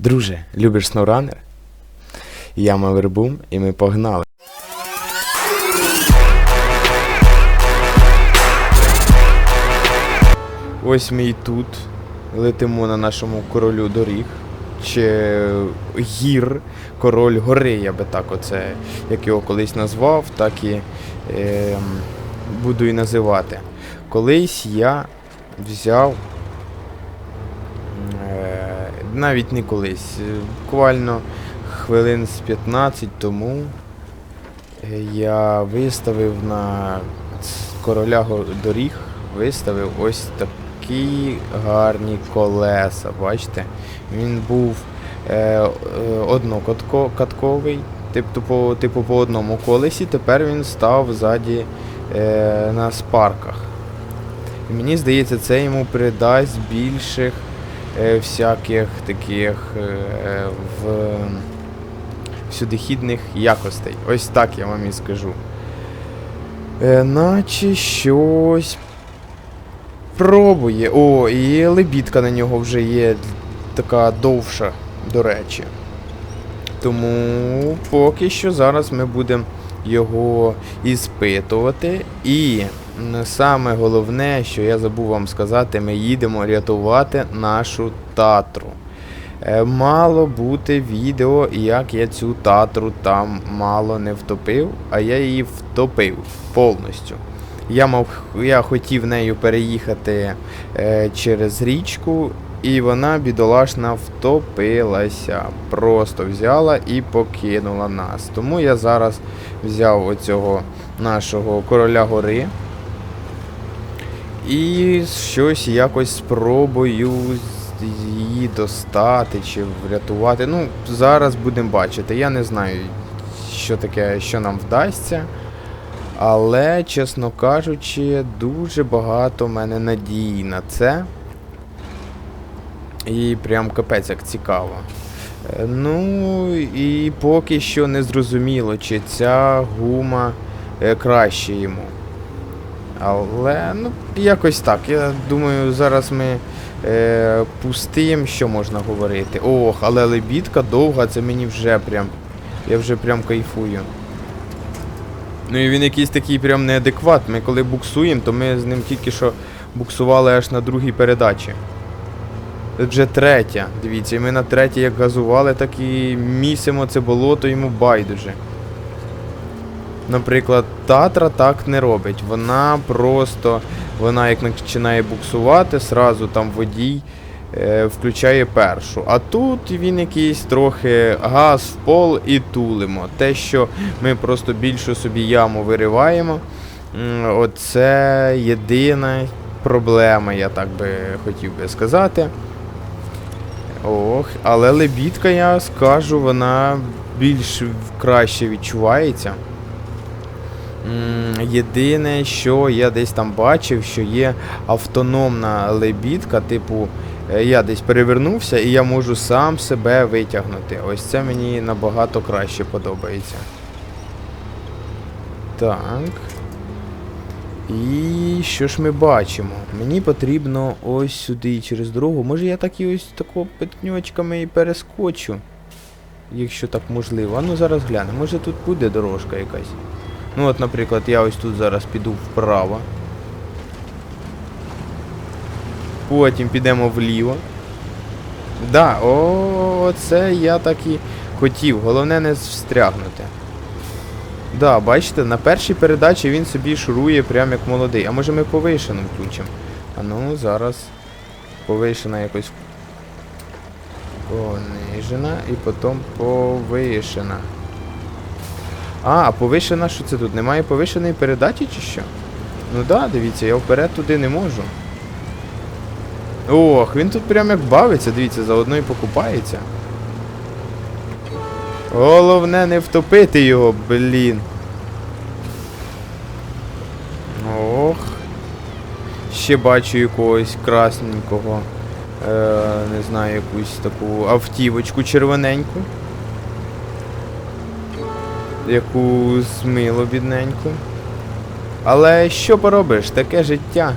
Друже, любиш сноуранер? Я Мавербум, і ми погнали. Ось ми і тут летимо на нашому королю доріг. Чи гір, король гори, я би так оце, як його колись назвав, так і е, буду і називати. Колись я взяв навіть не колись, е, буквально хвилин з 15 тому е, я виставив на короля доріг, виставив ось такі гарні колеса. Бачите? Він був е, е, однокатковий, типу по, типу по одному колесі, тепер він став ззаді е, на спарках. Мені здається, це йому придасть більших всяких таких е, в всюдихідних якостей. Ось так я вам і скажу. Е, наче щось пробує. О, і лебідка на нього вже є така довша, до речі. Тому поки що зараз ми будемо його іспитувати. І саме головне, що я забув вам сказати, ми їдемо рятувати нашу татру. Е, Мало бути відео, як я цю татру там мало не втопив, а я її втопив повністю. Я мав, я хотів нею переїхати е, через річку, і вона бідолашна втопилася. Просто взяла і покинула нас. Тому я зараз взяв оцього нашого короля гори. І щось якось спробую її достати чи врятувати. Ну, зараз будемо бачити. Я не знаю, що таке, що нам вдасться. Але, чесно кажучи, дуже багато в мене надії на це. І прям капець як цікаво. Е, Ну і поки що не зрозуміло, чи ця гума е, краще йому. Але, ну, якось так. Я думаю, зараз ми е, пустим, що можна говорити. Ох, але лебідка довга, це мені вже прям. Я вже прям кайфую. Ну і він якийсь такий прям неадекват. Ми коли буксуємо, то ми з ним тільки що буксували аж на другій передачі. Вже третя. Дивіться, і ми на третій як газували, так і місимо це болото йому байдуже. Наприклад, Татра так не робить. Вона просто, вона як починає буксувати, сразу там водій е, включає першу. А тут він якийсь трохи газ в пол і тулимо. Те, що ми просто більшу собі яму вириваємо. Оце єдина проблема, я так би хотів би сказати. Ох, але лебідка, я скажу, вона більш краще відчувається. Єдине, що я десь там бачив, що є автономна лебідка, типу, е, я десь перевернувся і я можу сам себе витягнути. Ось це мені набагато краще подобається. Так. І що ж ми бачимо? Мені потрібно ось сюди через дорогу. Може я так і ось тако петньочками і перескочу. Якщо так можливо. А ну зараз глянемо. Може тут буде дорожка якась. Ну от, наприклад, я ось тут зараз піду вправо. Потім підемо вліво. Да, о, це я так і хотів. Головне не встрягнути. Да, бачите, на першій передачі він собі шурує прям як молодий. А може ми повишену включимо? А ну, зараз повишена якось понижена і потім повишена. А, повишена, що це тут? Немає повишеної передачі чи що? Ну да, дивіться, я вперед туди не можу. Ох, він тут прям як бавиться, дивіться, заодно і покупається. Головне не втопити його, блін. Ох. Ще бачу якогось красненького. Е, не знаю, якусь таку автівочку червоненьку. Яку змило бідненьку. Але що поробиш, таке життя.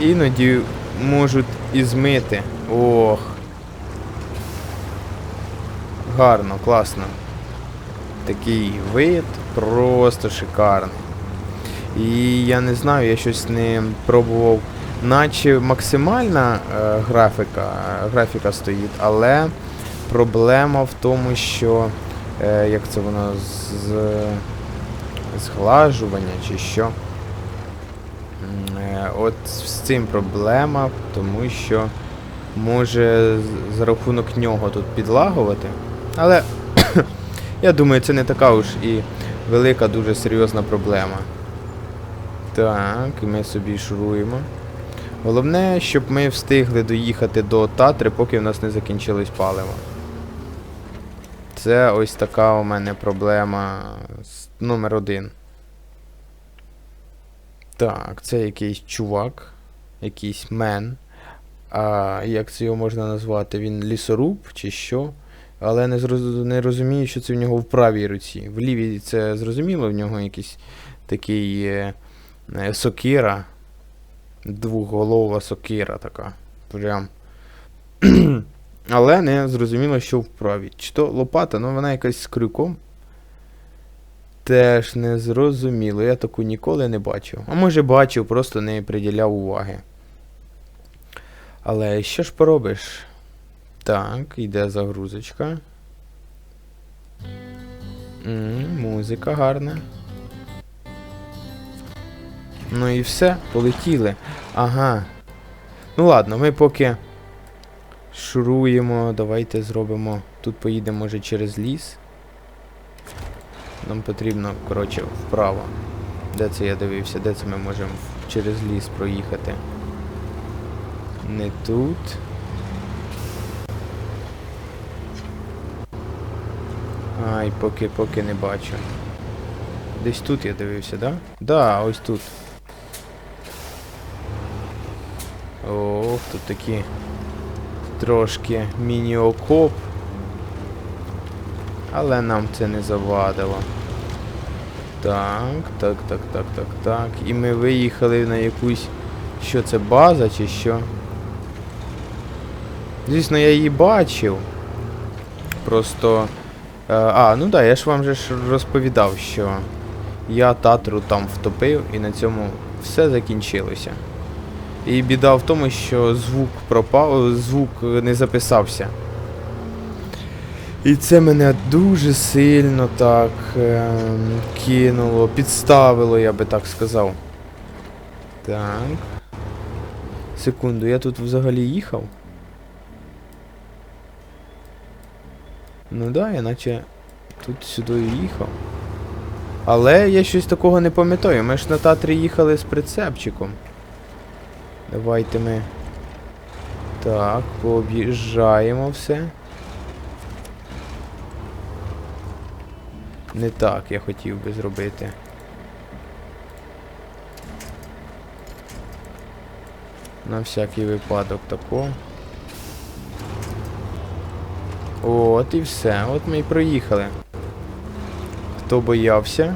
Іноді можуть і змити. Ох. гарно, класно. Такий вид просто шикарний. І я не знаю, я щось не пробував. Наче максимальна е, графіка, графіка стоїть, але проблема в тому, що е, як це воно з, зглажування чи що. Е, от з цим проблема, тому що може за рахунок нього тут підлагувати. Але я думаю, це не така уж і велика, дуже серйозна проблема. Так, ми собі шуруємо. Головне, щоб ми встигли доїхати до Татри, поки в нас не закінчилось паливо. Це ось така у мене проблема номер один. Так, це якийсь чувак, якийсь мен. А як це його можна назвати? Він лісоруб чи що? Але не, зроз... не розумію, що це в нього в правій руці. В лівій це зрозуміло, в нього якийсь такий е, е, сокира. Двоголова сокира така. Прям. Але не зрозуміло, що в правій. Чи то лопата, ну вона якась з крюком. Теж не зрозуміло. Я таку ніколи не бачив. А може бачив, просто не приділяв уваги. Але що ж поробиш? Так, йде загрузочка. М, музика гарна. Ну і все, полетіли. Ага. Ну ладно, ми поки шуруємо, давайте зробимо. Тут поїдемо, може, через ліс. Нам потрібно, коротше, вправо. Де це я дивився? Де це ми можемо через ліс проїхати? Не тут. Ай, поки, поки не бачу. Десь тут я дивився, да? Да, ось тут. Ох, тут такі трошки міні-окоп. Але нам це не завадило. Так, так, так, так, так, так. І ми виїхали на якусь. Що це база чи що? Звісно, я її бачив. Просто. Е, а, ну да, я ж вам же ж розповідав, що я татру там втопив і на цьому все закінчилося. І біда в тому, що звук пропав, звук не записався. І це мене дуже сильно так ем, кинуло, підставило, я би так сказав. Так. Секунду, я тут взагалі їхав. Ну да, я наче тут сюди їхав. Але я щось такого не пам'ятаю. Ми ж на Татрі їхали з прицепчиком. Давайте ми. Так, пооб'їжджаємо все. Не так я хотів би зробити. На всякий випадок тако. От і все. От ми і проїхали. Хто боявся?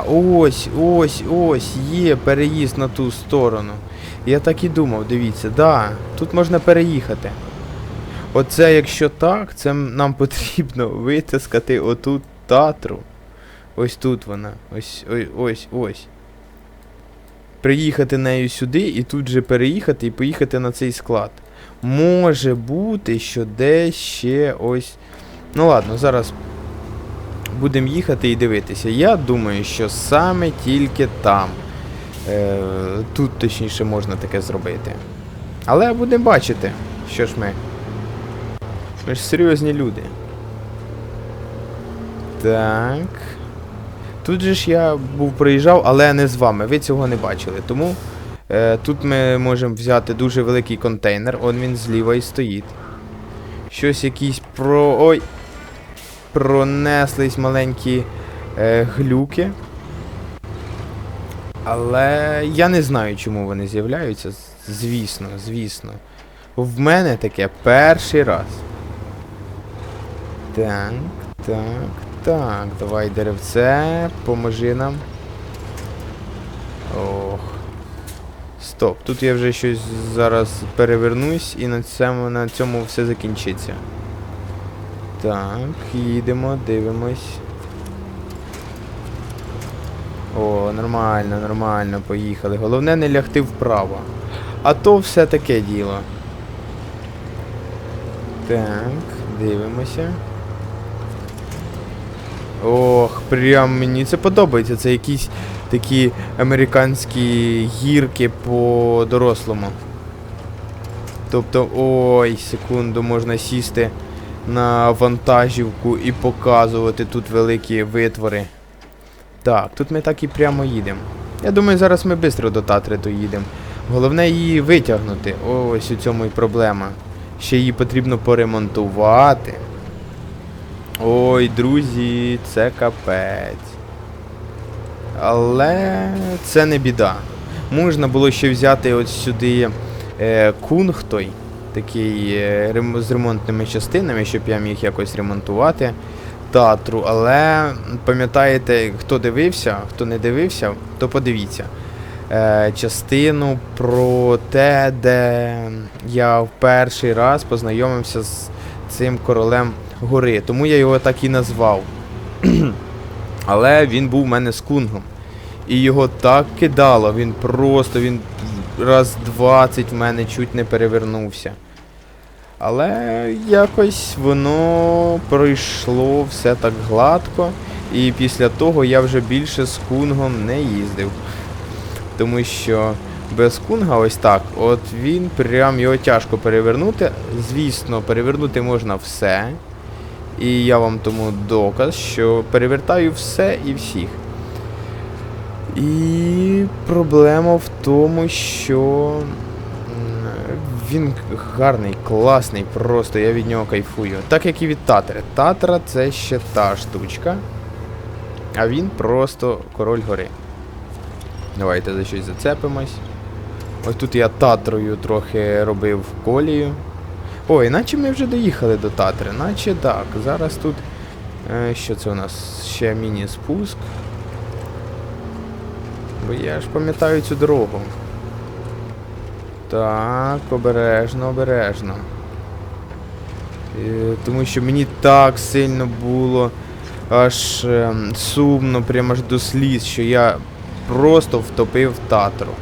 Ось, ось, ось, є переїзд на ту сторону. Я так і думав, дивіться, да, тут можна переїхати. Оце, якщо так, це нам потрібно витискати отут татру. Ось тут вона. Ось, ось, ось, ось. Приїхати нею сюди і тут же переїхати і поїхати на цей склад. Може бути, що десь ще ось. Ну ладно, зараз будемо їхати і дивитися. Я думаю, що саме тільки там. Е, тут точніше можна таке зробити. Але будемо бачити, що ж ми. Ми ж серйозні люди. Так. Тут же ж я був проїжджав, але не з вами. Ви цього не бачили. Тому е, тут ми можемо взяти дуже великий контейнер. Он він зліва і стоїть. Щось якісь про. Ой! Пронеслись маленькі е, глюки. Але я не знаю, чому вони з'являються. Звісно, звісно. В мене таке перший раз. Так, так, так. Давай деревце, поможи нам. Ох. Стоп, тут я вже щось зараз перевернусь і на цьому, на цьому все закінчиться. Так, їдемо, дивимось. О, нормально, нормально, поїхали. Головне не лягти вправо. А то все таке діло. Так, дивимося. Ох, прям мені це подобається. Це якісь такі американські гірки по дорослому. Тобто, ой, секунду, можна сісти на вантажівку і показувати тут великі витвори. Так, тут ми так і прямо їдемо. Я думаю, зараз ми швидко до Татри доїдемо. Головне її витягнути. Ось у цьому і проблема. Ще її потрібно поремонтувати. Ой, друзі, це капець. Але це не біда. Можна було ще взяти от сюди е, кунг той, такий е, з ремонтними частинами, щоб я міг якось ремонтувати татру. Але пам'ятаєте, хто дивився, хто не дивився, то подивіться. Е, частину про те, де я в перший раз познайомився з цим королем гори. Тому я його так і назвав. Але він був в мене з кунгом. І його так кидало, він просто він раз 20 в мене чуть не перевернувся. Але якось воно пройшло все так гладко. І після того я вже більше з кунгом не їздив. Тому що без кунга ось так, от він прям його тяжко перевернути. Звісно, перевернути можна все. І я вам тому доказ, що перевертаю все і всіх. І проблема в тому, що він гарний, класний, просто я від нього кайфую. Так як і від Татри. Татра це ще та штучка. А він просто король гори. Давайте за щось зацепимось. Ось тут я татрою трохи робив колію. Ой, наче ми вже доїхали до Татри, наче так. Зараз тут. Е, що це у нас? Ще міні-спуск. Бо я ж пам'ятаю цю дорогу. Так, обережно, обережно. Е, тому що мені так сильно було аж ем, сумно, прямо аж до сліз, що я просто втопив татру.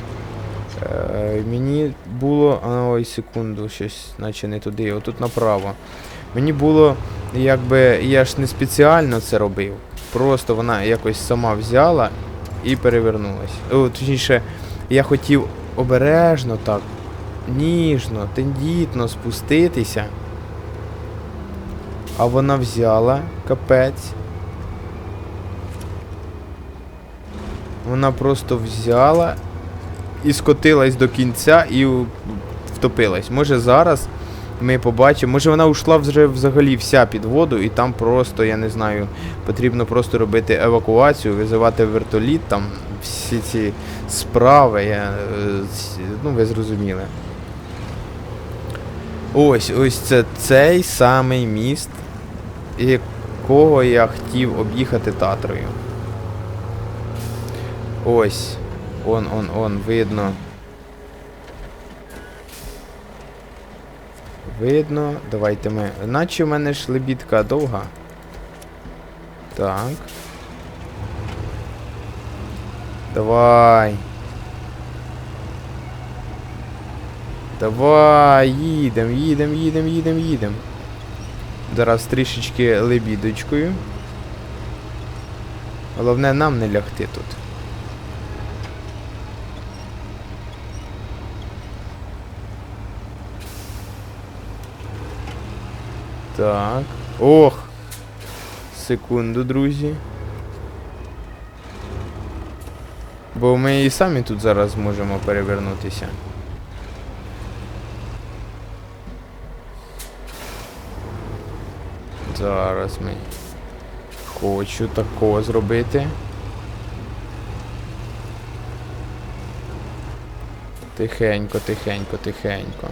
Е, мені було. А, ой, секунду, щось, наче не туди, отут направо. Мені було, якби я ж не спеціально це робив. Просто вона якось сама взяла і перевернулась. О, точніше, я хотів обережно так, ніжно, тендітно спуститися. А вона взяла капець. Вона просто взяла і скотилась до кінця і втопилась. Може зараз ми побачимо. Може вона ушла вже взагалі вся під воду, і там просто, я не знаю, потрібно просто робити евакуацію, визивати вертоліт, там всі ці справи. Я, е, ну, ви зрозуміли. Ось, ось це цей самий міст, якого я хотів об'їхати Татрою. Ось. Он, он, он, видно. Видно. Давайте ми. Наче в мене ж лебідка довга. Так. Давай. Давай, їдем, їдем, їдем, їдем, їдем. Зараз трішечки лебідочкою. Головне нам не лягти тут. Так. Ох. Секунду, друзі. Бо ми і самі тут зараз можемо перевернутися. Зараз ми. Хочу такого зробити. Тихенько, тихенько, тихенько.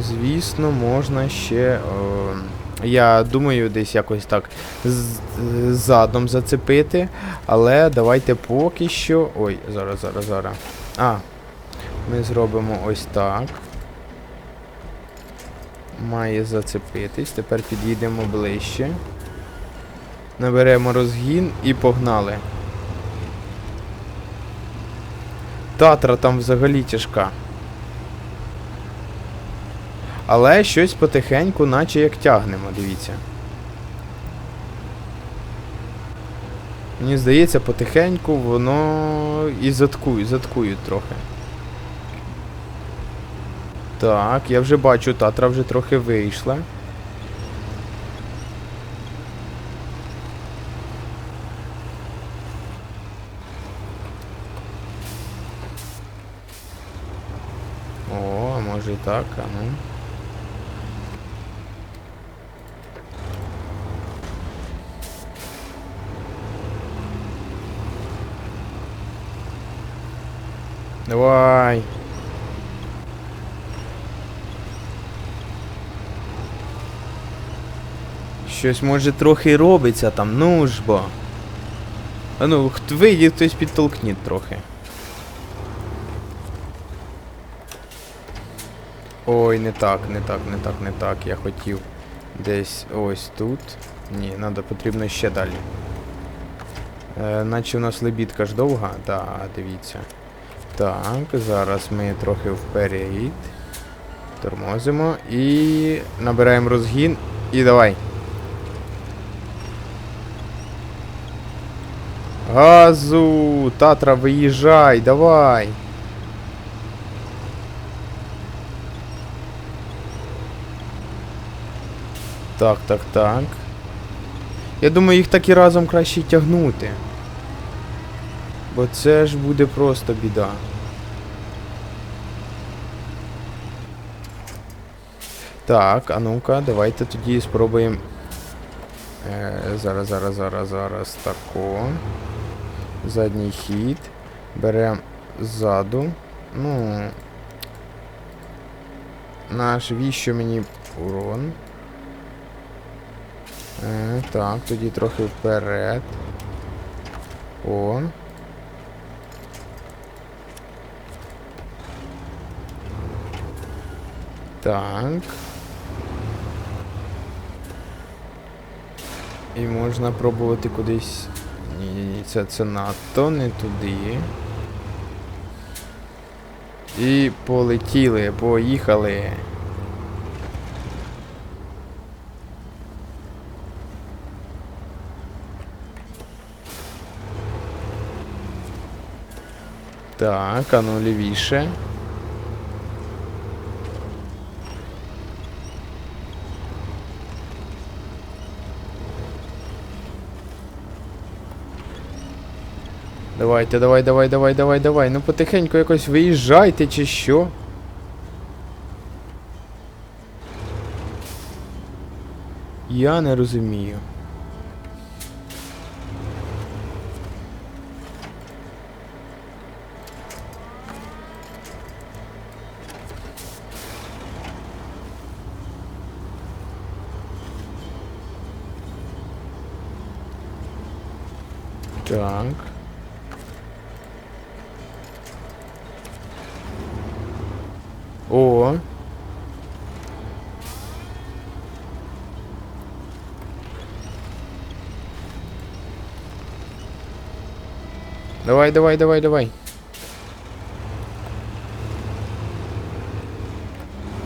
Звісно, можна ще. О, Я думаю, десь якось так задом зацепити. Але давайте поки що. Ой, зараз, зараз, зараз. А, ми зробимо ось так. Має зацепитись. Тепер під'їдемо ближче. Наберемо розгін і погнали. Татра там взагалі тяжка. Але щось потихеньку, наче як тягнемо, дивіться. Мені здається, потихеньку воно і заткує, заткують трохи. Так, я вже бачу, Татра вже трохи вийшла. О, може і так, а ну. Давай. Щось може трохи робиться там, ну ж бо. А ну, вийди, хтось підтолкніть трохи. Ой, не так, не так, не так, не так. Я хотів десь ось тут. Ні, надо, потрібно ще далі. Е, наче у нас лебідка ж довга, так, дивіться. Так, зараз ми трохи вперед. Тормозимо і набираємо розгін. І давай. Газу! Татра, виїжджай, давай! Так, так, так. Я думаю, їх так і разом краще тягнути. Бо це ж буде просто біда. Так, а ну-ка, давайте тоді спробуємо. Е, зараз, зараз, зараз, зараз тако. Задній хід. Беремо ззаду. Ну. Наш віщо мені урон. Е, так, тоді трохи вперед. О. Так. І можна пробувати кудись. Ні, ні, ні, це, це надто, не туди. І полетіли, поїхали. Так, а ну лівіше. Давайте, давай, давай, давай, давай, давай. Ну потихеньку якось виїжджайте чи що. Я не розумію. Так. О. Давай, давай, давай, давай.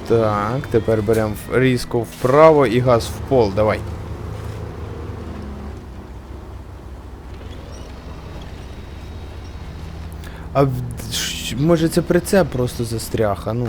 Так, тепер беремо різко вправо і газ в пол, давай. А може це прицеп просто застряг, а ну.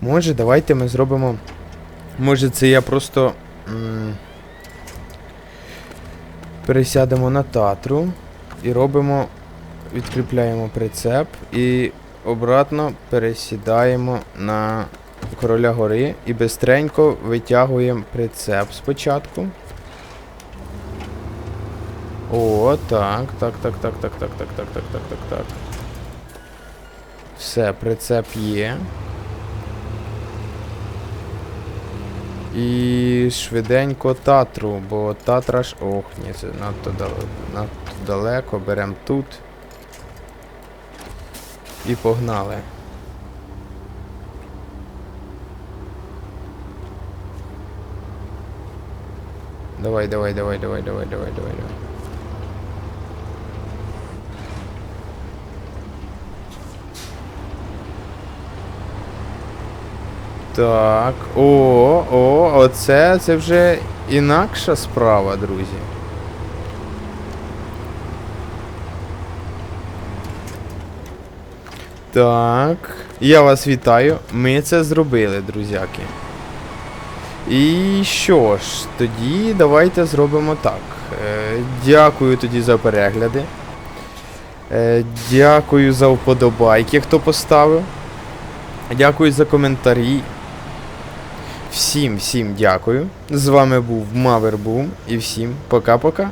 Може, давайте ми зробимо. Може, це я просто. Пересядемо на татру і робимо. Відкріпляємо прицеп і обратно пересідаємо на короля гори і бистренько витягуємо прицеп спочатку. О, так, так, так, так, так, так, так, так, так, так, так, так. Все, прицеп є. І швиденько татру, бо татра ж. Ох, ні, це надто, дал- надто далеко. Беремо тут. І погнали. Давай, давай, давай, давай, давай, давай, давай, давай. Так, о, о, оце це вже інакша справа, друзі. Так, я вас вітаю. Ми це зробили, друзяки. І що ж, тоді давайте зробимо так. Е, дякую тоді за перегляди. Е, дякую за вподобайки, хто поставив. Дякую за коментарі. Всім, всім дякую. З вами був Мавербум і всім пока-пока.